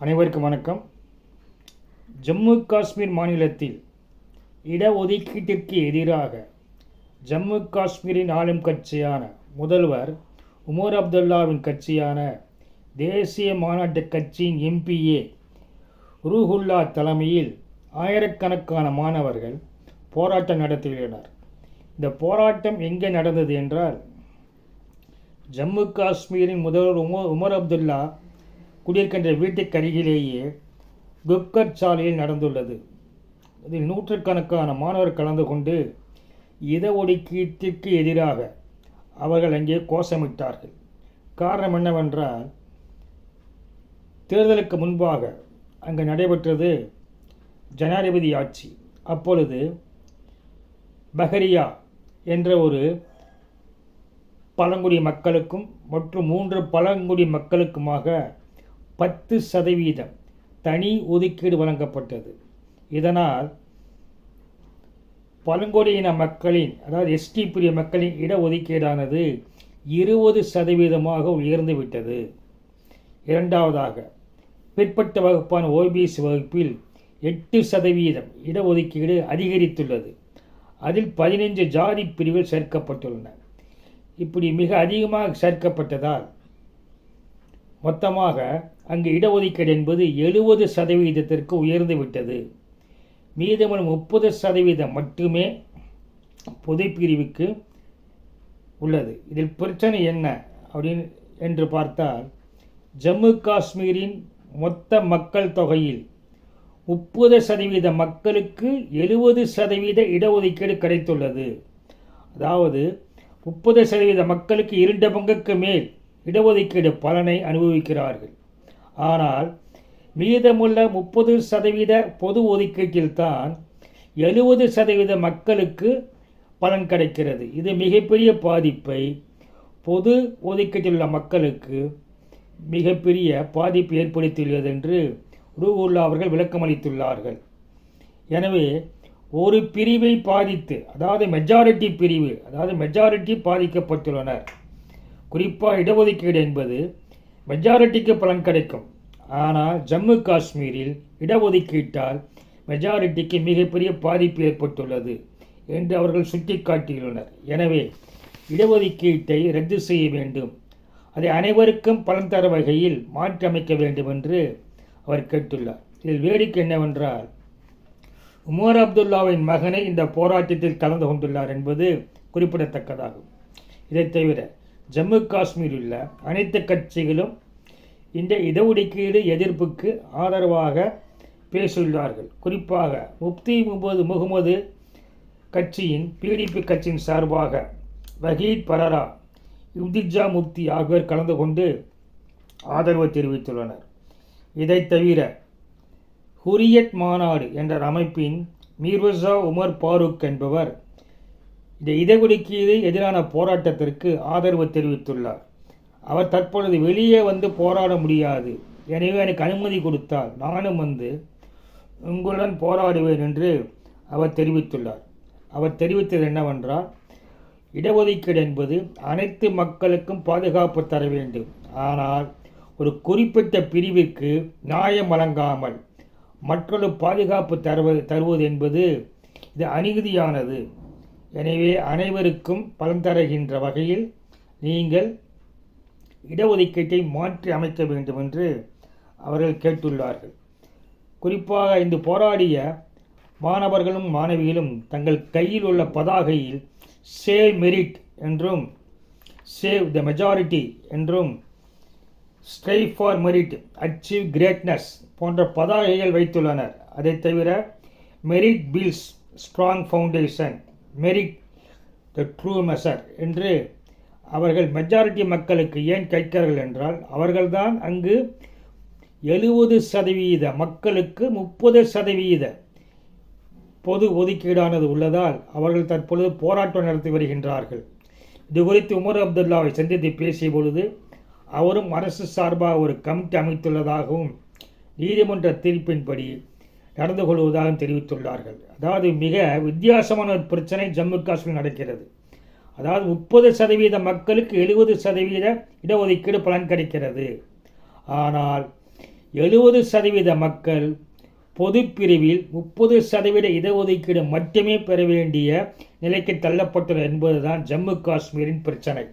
அனைவருக்கும் வணக்கம். ஜம்மு காஷ்மீர் மாநிலத்தில் இடஒதுக்கீட்டிற்கு எதிராக ஜம்மு காஷ்மீரின் ஆளும் கட்சியான முதல்வர் உமர் அப்துல்லாவின் கட்சியான தேசிய மாநாட்டு கட்சியின் எம்பிஏ ரூஹுல்லா தலைமையில் ஆயிரக்கணக்கான மாணவர்கள் போராட்டம் நடத்தியுள்ளனர். இந்த போராட்டம் எங்கே நடந்தது என்றால் ஜம்மு காஷ்மீரின் முதல்வர் உமர் உமர் அப்துல்லா குடியிருக்கின்ற வீட்டுக்கு அருகிலேயே குப்கர் சாலையில் நடந்துள்ளது. இதில் நூற்றுக்கணக்கான மாணவர் கலந்து கொண்டு இடஒதுக்கீட்டிற்கு எதிராக அவர்கள் அங்கே கோஷமிட்டார்கள். காரணம் என்னவென்றால் தேர்தலுக்கு முன்பாக அங்கு நடைபெற்றது ஜனாதிபதி ஆட்சி. அப்பொழுது பஹரியா என்ற ஒரு பழங்குடி மக்களுக்கும் மற்றும் மூன்று பழங்குடி மக்களுக்குமாக பத்து சதவீதம் தனி ஒதுக்கீடு வழங்கப்பட்டது. இதனால் பழங்குடியின மக்களின் அதாவது எஸ்டி பிரிய மக்களின் இடஒதுக்கீடானது இருபது சதவீதமாக உயர்ந்துவிட்டது இரண்டாவதாக பிற்பட்ட வகுப்பான ஓபிசி வகுப்பில் எட்டு சதவீதம் இடஒதுக்கீடு அதிகரித்துள்ளது. அதில் பதினைஞ்சு ஜாதி பிரிவுகள் சேர்க்கப்பட்டுள்ளன. இப்படி மிக அதிகமாக சேர்க்கப்பட்டதால் மொத்தமாக அங்கு இடஒதுக்கீடு என்பது எழுபது சதவீதத்திற்கு உயர்ந்து விட்டது. மீதமுள்ள முப்பது சதவீதம் மட்டுமே பொது பிரிவுக்கு உள்ளது. இதில் பிரச்சனை என்ன அப்படின்னு என்று பார்த்தால் ஜம்மு காஷ்மீரின் மொத்த மக்கள் தொகையில் முப்பது சதவீத மக்களுக்கு எழுபது சதவீத இடஒதுக்கீடு கிடைத்துள்ளது. அதாவது முப்பது சதவீத மக்களுக்கு இரண்டு பங்குக்கு மேல் இடஒதுக்கீடு பலனை அனுபவிக்கிறார்கள். ஆனால் மீதமுள்ள முப்பது சதவீத பொது ஒதுக்கீட்டில்தான் எழுபது சதவீத மக்களுக்கு பலன் கிடைக்கிறது. இது மிகப்பெரிய பாதிப்பை பொது ஒதுக்கீட்டில் உள்ள மக்களுக்கு மிகப்பெரிய பாதிப்பு ஏற்படுத்தியுள்ளது என்று ரூவுல்லா அவர்கள் விளக்கமளித்துள்ளார்கள். எனவே ஒரு பிரிவை பாதித்து அதாவது மெஜாரிட்டி பிரிவு அதாவது மெஜாரிட்டி பாதிக்கப்பட்டுள்ளனர். குறிப்பாக இடஒதுக்கீடு என்பது மெஜாரிட்டிக்கு பலன் கிடைக்கும். ஆனால் ஜம்மு காஷ்மீரில் இடஒதுக்கீட்டால் மெஜாரிட்டிக்கு மிகப்பெரிய பாதிப்பு ஏற்பட்டுள்ளது என்று அவர்கள் சுட்டிக்காட்டியுள்ளனர். எனவே இடஒதுக்கீட்டை ரத்து செய்ய வேண்டும். அதை அனைவருக்கும் பலன் தர வகையில் மாற்றியமைக்க வேண்டும் என்று அவர் கேட்டுள்ளார். இதில் வேடிக்கை என்னவென்றால் உமர் அப்துல்லாவின் மகனை இந்த போராட்டத்தில் கலந்து கொண்டுள்ளார் என்பது குறிப்பிடத்தக்கதாகும். இதைத் தவிர ஜம்மு காஷ்மீரில் உள்ள அனைத்து கட்சிகளும் இந்த இடஒதுக்கீடு எதிர்ப்புக்கு ஆதரவாக பேசியுள்ளார்கள். குறிப்பாக முப்தி முகமது முகமது கட்சியின் பிடிபி கட்சியின் சார்பாக வஹீத் பரரா யுதிஜா முப்தி ஆகியோர் கலந்து கொண்டு ஆதரவு தெரிவித்துள்ளனர். இதைத் தவிர ஹுரியத் மாநாடு என்ற அமைப்பின் மீர்வசா உமர் பாரூக் என்பவர் இந்த இடஒதுக்கீடு எதிரான போராட்டத்திற்கு ஆதரவு தெரிவித்துள்ளார். அவர் தற்பொழுது வெளியே வந்து போராட முடியாது. எனவே எனக்கு அனுமதி கொடுத்தால் நானும் வந்து உங்களுடன் போராடுவேன் என்று அவர் தெரிவித்துள்ளார். அவர் தெரிவித்தது என்னவென்றால் இடஒதுக்கீடு என்பது அனைத்து மக்களுக்கும் பாதுகாப்பு தர வேண்டும். ஆனால் ஒரு குறிப்பிட்ட பிரிவிற்கு நியாயம் வழங்காமல் மற்றொரு பாதுகாப்பு தருவது தருவது என்பது இது அநீதியானது. எனவே அனைவருக்கும் பலன் தருகின்ற வகையில் நீங்கள் இடஒதுக்கீட்டை மாற்றி அமைக்க வேண்டும் என்று அவர்கள் கேட்டுள்ளார்கள். குறிப்பாக இந்த போராடிய மாணவர்களும் மாணவிகளும் தங்கள் கையில் உள்ள பதாகையில் சேவ் மெரிட் என்றும் சேவ் த மெஜாரிட்டி என்றும் strive for merit achieve greatness போன்ற பதாகைகள் வைத்துள்ளனர். அதைத் தவிர merit builds strong foundation merit the true measure என்று அவர்கள் மெஜாரிட்டி மக்களுக்கு ஏன் கேட்கிறார்கள் என்றால் அவர்கள்தான் அங்கு எழுபது சதவீத மக்களுக்கு முப்பது சதவீத பொது ஒதுக்கீடானது உள்ளதால் அவர்கள் தற்பொழுது போராட்டம் நடத்தி வருகின்றார்கள். இது குறித்து உமர் அப்துல்லாவை சந்தித்து பேசிய பொழுது அவரும் அரசு சார்பாக ஒரு கமிட்டி அமைத்துள்ளதாகவும் நீதிமன்ற தீர்ப்பின்படி நடந்து கொள்வதாகவும் தெரிவித்துள்ளார்கள். அதாவது மிக வித்தியாசமான ஒரு பிரச்சனை ஜம்மு காஷ்மீர் நடக்கிறது. அதாவது முப்பது சதவீத மக்களுக்கு எழுபது சதவீத இடஒதுக்கீடு பலன் கிடைக்கிறது. ஆனால் எழுபது சதவீத மக்கள் பொதுப்பிரிவில் முப்பது சதவீத இடஒதுக்கீடு மட்டுமே பெற வேண்டிய நிலைக்கு தள்ளப்பட்டுள்ளது என்பதுதான் ஜம்மு காஷ்மீரின் பிரச்சனை.